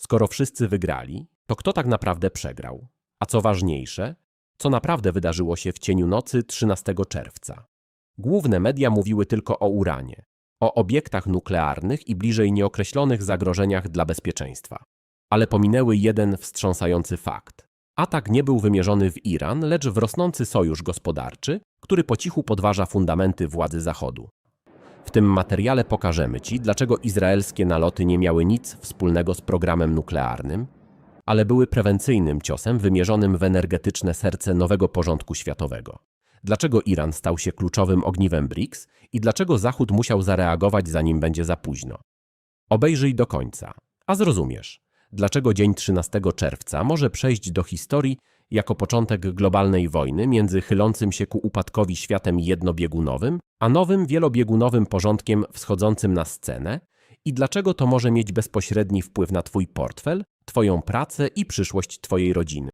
Skoro wszyscy wygrali, to kto tak naprawdę przegrał? A co ważniejsze, co naprawdę wydarzyło się w cieniu nocy 13 czerwca? Główne media mówiły tylko o uranie, o obiektach nuklearnych i bliżej nieokreślonych zagrożeniach dla bezpieczeństwa. Ale pominęły jeden wstrząsający fakt. Atak nie był wymierzony w Iran, lecz w rosnący sojusz gospodarczy, który po cichu podważa fundamenty władzy Zachodu. W tym materiale pokażemy Ci, dlaczego izraelskie naloty nie miały nic wspólnego z programem nuklearnym, ale były prewencyjnym ciosem wymierzonym w energetyczne serce nowego porządku światowego. Dlaczego Iran stał się kluczowym ogniwem BRICS i dlaczego Zachód musiał zareagować, zanim będzie za późno. Obejrzyj do końca, a zrozumiesz, dlaczego dzień 13 czerwca może przejść do historii jako początek globalnej wojny między chylącym się ku upadkowi światem jednobiegunowym, a nowym wielobiegunowym porządkiem wschodzącym na scenę i dlaczego to może mieć bezpośredni wpływ na Twój portfel, Twoją pracę i przyszłość Twojej rodziny.